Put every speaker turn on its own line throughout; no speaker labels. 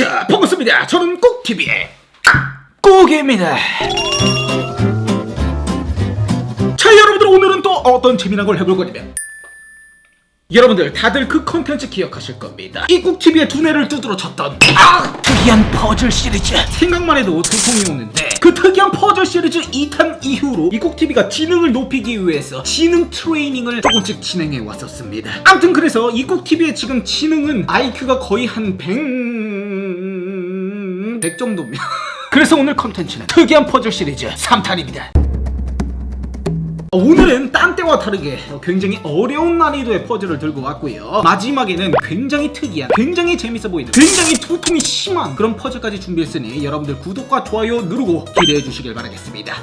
자, 반갑습니다. 저는 꼭TV의 꼭입니다. 자, 여러분들 오늘은 또 어떤 재미난 걸 해볼 거냐면 여러분들 다들 그 컨텐츠 기억하실 겁니다. 이 꼭TV의 두뇌를 두드러 쳤던 아! 특이한 퍼즐 시리즈 생각만 해도 두통이 오는데 그 특이한 퍼즐 시리즈 2탄 이후로 이 꼭TV가 지능을 높이기 위해서 지능 트레이닝을 조금씩 진행해 왔었습니다. 아무튼 그래서 이 꼭TV의 지금 지능은 IQ가 거의 한 100... 100 정도입니다. 그래서 오늘 컨텐츠는 특이한 퍼즐 시리즈 3탄입니다. 어, 오늘은 딴 때와 다르게 굉장히 어려운 난이도의 퍼즐을 들고 왔고요. 마지막에는 굉장히 특이한, 굉장히 재밌어 보이는, 굉장히 두통이 심한 그런 퍼즐까지 준비했으니 여러분들 구독과 좋아요 누르고 기대해 주시길 바라겠습니다.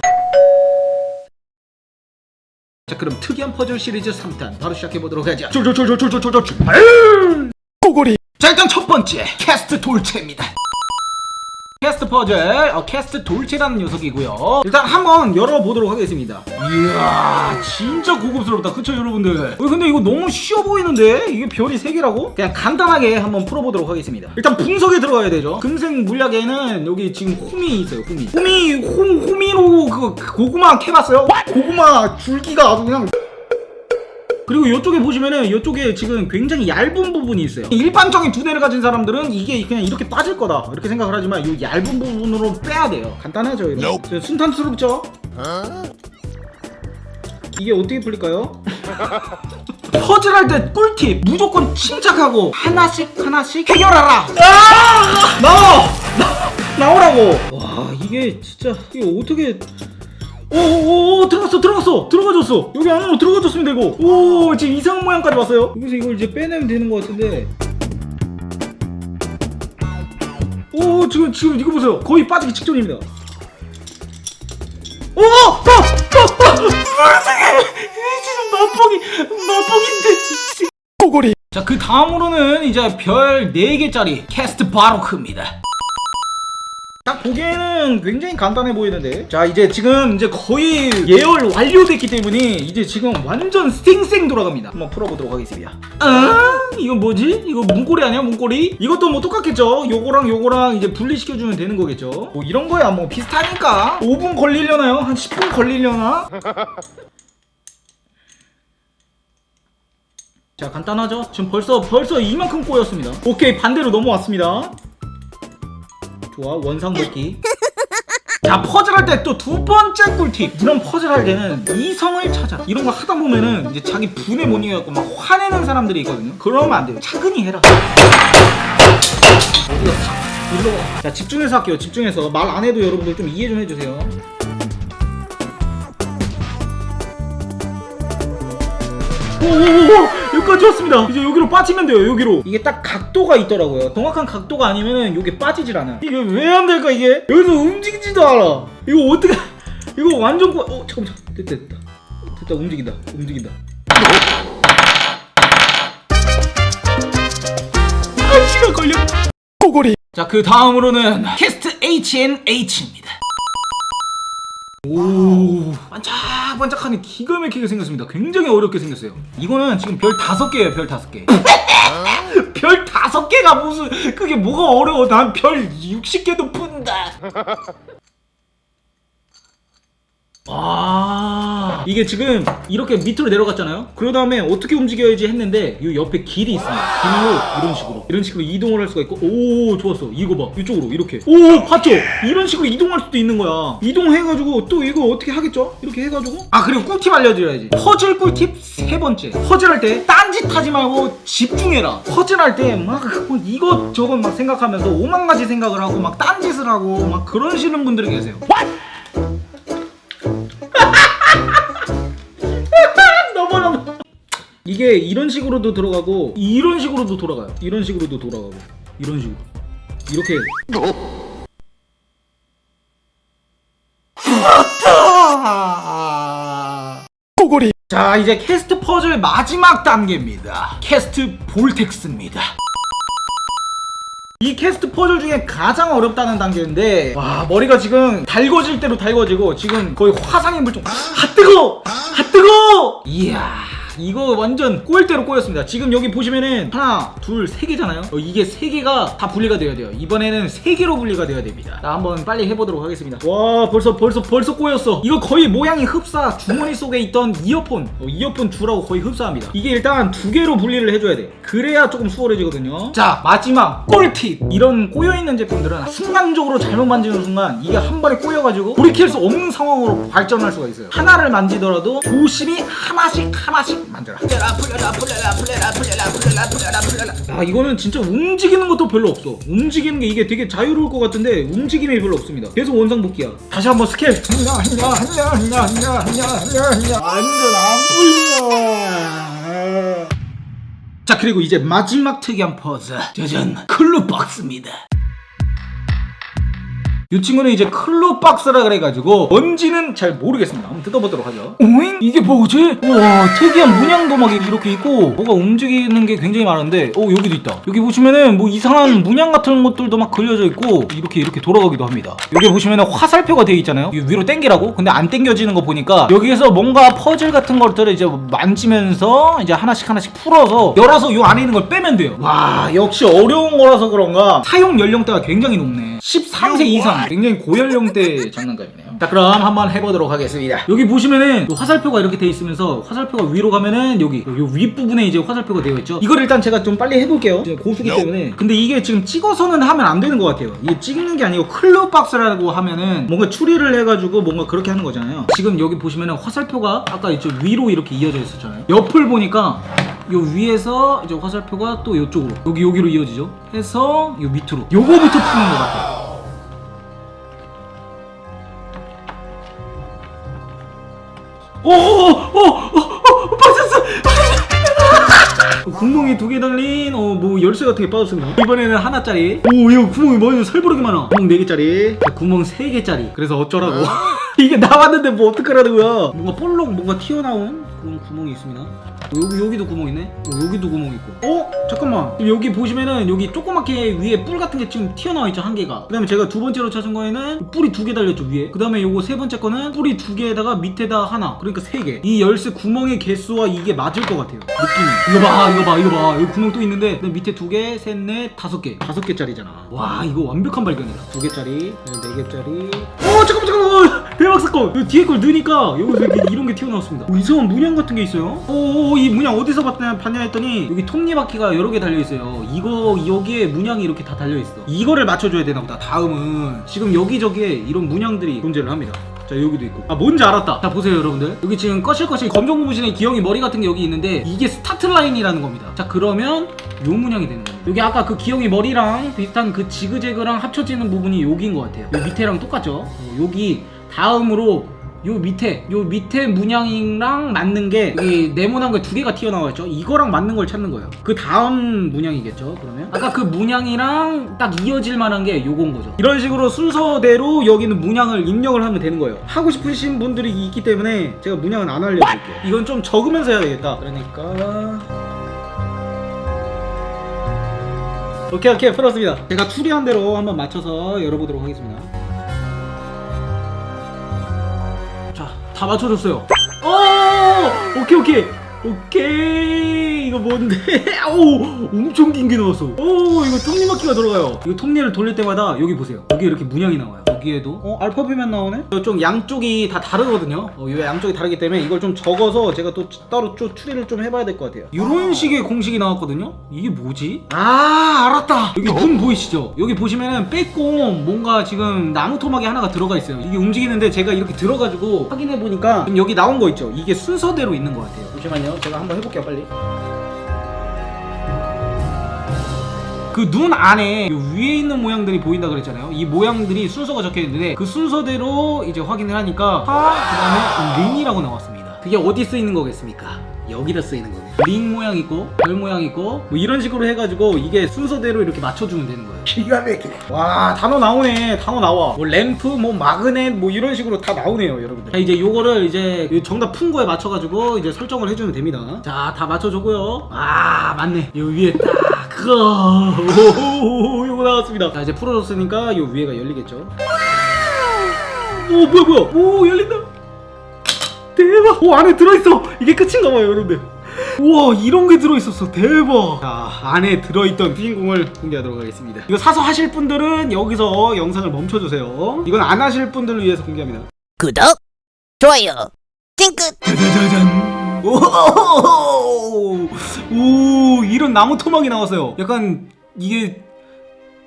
자 그럼 특이한 퍼즐 시리즈 3탄 바로 시작해 보도록 하죠. 졸졸졸졸졸졸졸 출발! 고고리. 자 일단 첫 번째 캐스트 돌체입니다. 캐스트 퍼즐, 어, 캐스트 돌체라는 녀석이고요. 일단 한번 열어보도록 하겠습니다. 이야, 진짜 고급스럽다. 그쵸, 여러분들? 어, 근데 이거 너무 쉬워 보이는데? 이게 별이 3개라고? 그냥 간단하게 한번 풀어보도록 하겠습니다. 일단 분석에 들어가야 되죠. 금색 물약에는 여기 지금 홈이 있어요, 홈이. 홈이, 홈, 홈이로 그 고구마 캐봤어요? 고구마 줄기가 아주 그냥 그리고 이쪽에 보시면은 이쪽에 지금 굉장히 얇은 부분이 있어요. 일반적인 두뇌를 가진 사람들은 이게 그냥 이렇게 빠질 거다 이렇게 생각을 하지만 이 얇은 부분으로 빼야 돼요. 간단하죠, 이거. 저 순탄스럽죠? 이게 어떻게 풀릴까요? 퍼즐 할 때 꿀팁 무조건 침착하고 하나씩 하나씩 해결하라. 아! 나와 나, 나오라고. 와 이게 진짜 이게 어떻게 오오오 들어갔어 들어갔어 들어가졌어 여기 안으로 들어가졌습니다 이거 오 지금 이상 모양까지 왔어요 여기서 이걸 이제 빼내면 되는 것 같은데 오 지금 지금 이거 보세요 거의 빠지기 직전입니다 오! 어! 어! 어! 지금 맛보기 맛보기인데 고고리 자그 다음으로는 이제 별 4개짜리 캐스트 바로크입니다 딱 보기에는 굉장히 간단해 보이는데 자 이제 지금 이제 거의 예열 완료됐기 때문에 이제 지금 완전 쌩쌩 돌아갑니다 한번 풀어보도록 하겠습니다 아 이거 뭐지? 이거 문고리 아니야 문고리? 이것도 뭐 똑같겠죠 요거랑 요거랑 이제 분리시켜주면 되는 거겠죠 뭐 이런 거야 뭐 비슷하니까 5분 걸리려나요? 한 10분 걸리려나? 자 간단하죠? 지금 벌써 벌써 이만큼 꼬였습니다 오케이 반대로 넘어왔습니다 좋아? 원상 복귀 자 퍼즐 할 때 또 두 번째 꿀팁. 이런 퍼즐 할 때는 이성을 찾아. 이런 거 하다 보면은 이제 자기 분에 못 이겨갖고 막 화내는 사람들이 있거든요. 그러면 안 돼요. 차근히 해라. 어디가. 자 집중해서 할게요. 집중해서. 말 안 해도 여러분들 좀 이해 좀 해주세요 오오오 여기까지 왔습니다. 이제 여기로 빠지면 돼요 여기로. 이게 딱 각도가 있더라고요. 정확한 각도가 아니면은 이게 빠지질 않아 이게 왜 안 될까 이게? 여기서 움직이지도 않아. 이거 어떻게 이거 완전 꼬... 어 잠깐만 잠깐만. 됐다 됐다. 됐다 움직인다 움직인다. 한 시간 걸려 고고리 자 그 다음으로는 캐스트 HNH입니다 오. 반짝반짝하니 기가 막히게 생겼습니다. 굉장히 어렵게 생겼어요. 이거는 지금 별 다섯 개예요 별 다섯 개별 다섯 개가 무슨 그게 뭐가 어려워? 난 별 60개도 푼다. 아 이게 지금 이렇게 밑으로 내려갔잖아요. 그 다음에 어떻게 움직여야지 했는데 이 옆에 길이 있습니다. 길로 이런 식으로. 이런 식으로 이동을 할 수가 있고. 오 좋았어. 이거 봐. 이쪽으로 이렇게. 오 봤죠 이런 식으로 이동할 수도 있는 거야. 이동해가지고 또 이거 어떻게 하겠죠? 이렇게 해가지고. 아 그리고 꿀팁 알려드려야지. 퍼즐 꿀팁 세 번째. 퍼즐 할 때 딴짓 하지 말고 집중해라. 퍼즐 할 때 막 이것 저것 막 생각하면서 오만 가지 생각을 하고 막 딴짓을 하고 막 그러시는 분들이 계세요. 넘 이게 이런 식으로도 들어가고 이런 식으로도 돌아가요. 이런 식으로도 돌아가고 이런 식으로. 이렇게 고고리 자 이제 캐스트 퍼즐 마지막 단계입니다. 캐스트 볼텍스입니다. 이 캐스트 퍼즐 중에 가장 어렵다는 단계인데 와 머리가 지금 달궈질 대로 달궈지고 지금 거의 화상의 물통 아 뜨거 아 뜨거 이야 이거 완전 꼬일대로 꼬였습니다. 지금 여기 보시면은 하나 둘 세 개잖아요. 어, 이게 세 개가 다 분리가 돼야 돼요. 이번에는 세 개로 분리가 돼야 됩니다. 자 한번 빨리 해보도록 하겠습니다. 와 벌써 벌써 벌써 꼬였어. 이거 거의 모양이 흡사 주머니 속에 있던 이어폰. 어, 이어폰 줄하고 거의 흡사합니다. 이게 일단 두 개로 분리를 해줘야 돼. 그래야 조금 수월해지거든요. 자 마지막 꿀팁. 이런 꼬여있는 제품들은 순간적으로 잘못 만지는 순간 이게 한 번에 꼬여가지고 돌이킬 수 없는 상황으로 발전할 수가 있어요. 하나를 만지더라도 조심히 하나씩 하나씩 만져라. 아 이거는 진짜 움직이는 것도 별로 없어. 움직이는 게 이게 되게 자유로울 것 같은데 움직임이 별로 없습니다. 계속 원상복귀야. 다시 한번 스킬. 완전 안 보여. 자 그리고 이제 마지막 특이한 퍼즐 짜잔 클루박스입니다 이 친구는 이제 클루박스라 그래가지고 뭔지는 잘 모르겠습니다. 한번 뜯어보도록 하죠. 오잉? 이게 뭐지? 우와 특이한 문양도 막 이렇게 있고 뭐가 움직이는 게 굉장히 많은데 오 여기도 있다. 여기 보시면은 뭐 이상한 문양 같은 것들도 막 그려져 있고 이렇게 이렇게 돌아가기도 합니다. 여기 보시면은 화살표가 되어 있잖아요. 이 위로 당기라고? 근데 안 당겨지는 거 보니까 여기에서 뭔가 퍼즐 같은 것들을 이제 만지면서 이제 하나씩 하나씩 풀어서 열어서 요 안에 있는 걸 빼면 돼요. 와 역시 어려운 거라서 그런가? 사용 연령대가 굉장히 높네. 13세 이상 굉장히 고연령대 장난감이네요. 자 그럼 한번 해보도록 하겠습니다. 여기 보시면은 요 화살표가 이렇게 돼 있으면서 화살표가 위로 가면은 여기 요 윗부분에 이제 화살표가 되어 있죠? 이걸 일단 제가 좀 빨리 해볼게요. 제가 고수기 때문에. 근데 이게 지금 찍어서는 하면 안 되는 것 같아요. 이게 찍는 게 아니고 클럽 박스라고 하면은 뭔가 추리를 해가지고 뭔가 그렇게 하는 거잖아요. 지금 여기 보시면은 화살표가 아까 이쪽 위로 이렇게 이어져 있었잖아요. 옆을 보니까 요 위에서 이제 화살표가 또 이쪽으로 여기 여기로 이어지죠? 해서 요 밑으로. 요거부터 푸는 것 같아요 오오오오 빠졌어. 빠졌어 구멍이 두 개 달린 어뭐 열쇠 같은 게 빠졌습니다. 이번에는 하나짜리. 오 이거 구멍이 뭐야 설부르게 많아. 구멍 네 개짜리. 자, 구멍 세 개짜리. 그래서 어쩌라고. 이게 나왔는데 뭐 어떡하라는 거야? 뭔가 볼록 뭔가 튀어나온 그런 구멍이 있습니다 어, 여기 여기도 구멍 있네. 어, 여기도 구멍 있고. 어? 잠깐만. 여기 보시면은 여기 조그맣게 위에 뿔 같은 게 지금 튀어나와 있죠 한 개가. 그다음에 제가 두 번째로 찾은 거에는 뿔이 두 개 달렸죠 위에. 그다음에 요거 세 번째 거는 뿔이 두 개에다가 밑에다 하나. 그러니까 세 개. 이 열쇠 구멍의 개수와 이게 맞을 것 같아요. 느낌이. 이거 봐, 이거 봐, 이거 봐. 여기 구멍 또 있는데 밑에 두 개, 셋, 넷, 다섯 개. 다섯 개짜리잖아. 와 이거 완벽한 발견이다. 두 개짜리, 네 개짜리. 어 잠깐만 잠깐만. 대박 사건. 이 뒤에 걸 넣으니까 여기서 이렇게 이런 게 튀어나왔습니다. 뭐 이상한 문양 같은 게 있어요. 오, 이 문양 어디서 봤냐, 봤냐 했더니 여기 톱니바퀴가 여러 개 달려 있어요. 이거 여기에 문양이 이렇게 다 달려 있어. 이거를 맞춰줘야 되나 보다. 다음은 지금 여기저기에 이런 문양들이 존재를 합니다. 자 여기도 있고 아 뭔지 알았다 자 보세요 여러분들 여기 지금 거실거실 검정 고무신의 기영이 머리 같은 게 여기 있는데 이게 스타트 라인이라는 겁니다 자 그러면 요 문양이 되는 겁니다 여기 아까 그 기영이 머리랑 비슷한 그 지그재그랑 합쳐지는 부분이 여기인 것 같아요 요 밑에랑 똑같죠 어, 여기 다음으로 요 밑에 요 밑에 문양이랑 맞는 게 여기 네모난 거 두 개가 튀어나와 있죠. 이거랑 맞는 걸 찾는 거예요. 그 다음 문양이겠죠 그러면? 아까 그 문양이랑 딱 이어질 만한 게 요건 거죠. 이런 식으로 순서대로 여기는 문양을 입력을 하면 되는 거예요. 하고 싶으신 분들이 있기 때문에 제가 문양은 안 알려드릴게요. 이건 좀 적으면서 해야 되겠다. 그러니까. 오케이 오케이. 풀었습니다. 제가 추리한 대로 한번 맞춰서 열어보도록 하겠습니다 다 맞춰줬어요. 오, 오케이, 오케이. 오케이. 이거 뭔데? 오, 엄청 긴 게 나왔어. 오, 이거 톱니바퀴가 들어가요. 이거 톱니를 돌릴 때마다 여기 보세요. 여기 이렇게 문양이 나와요. 여기에도 어, 알파벳만 나오네? 좀 양쪽이 다 다르거든요. 어, 이 양쪽이 다르기 때문에 이걸 좀 적어서 제가 또 따로 좀 추리를 좀 해봐야 될 것 같아요. 이런 식의 공식이 나왔거든요. 이게 뭐지? 아, 알았다. 여기 눈 보이시죠? 여기 보시면은 빼꼼 뭔가 지금 나무 토막이 하나가 들어가 있어요. 이게 움직이는데 제가 이렇게 들어가지고 확인해 보니까 지금 여기 나온 거 있죠? 이게 순서대로 있는 것 같아요. 잠시만요. 제가 한번 해볼게요, 빨리. 그 눈 안에 요 위에 있는 모양들이 보인다 그랬잖아요. 이 모양들이 순서가 적혀 있는데 그 순서대로 이제 확인을 하니까 하 그다음에 링이라고 나왔습니다. 그게 어디 쓰이는 거겠습니까? 여기다 쓰이는 거네. 링 모양 있고 별 모양 있고 뭐 이런 식으로 해가지고 이게 순서대로 이렇게 맞춰주면 되는 거예요. 기가 막히네. 와 단어 나오네. 단어 나와. 뭐 램프, 뭐 마그넷, 뭐 이런 식으로 다 나오네요, 여러분들. 자 이제 요거를 이제 이 정답 푼 거에 맞춰가지고 이제 설정을 해주면 됩니다. 자 다 맞춰주고요. 아 맞네. 요 위에 딱 그거. 오, 요거 나왔습니다. 자 이제 풀어줬으니까 요 위에가 열리겠죠. 오 뭐야 뭐야. 오 열린다. 대박! 오 안에 들어있어! 이게 끝인가 봐요 여러분들. 우와 이런 게 들어있었어. 대박! 자 안에 들어있던 주인공을 공개하도록 하겠습니다. 이거 사서 하실 분들은 여기서 영상을 멈춰주세요. 이건 안 하실 분들을 위해서 공개합니다.
구독, 좋아요, 찡긋.
짜자자잔. 오, 오 이런 나무 토막이 나왔어요. 약간 이게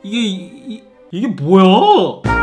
이게 이, 이게 뭐야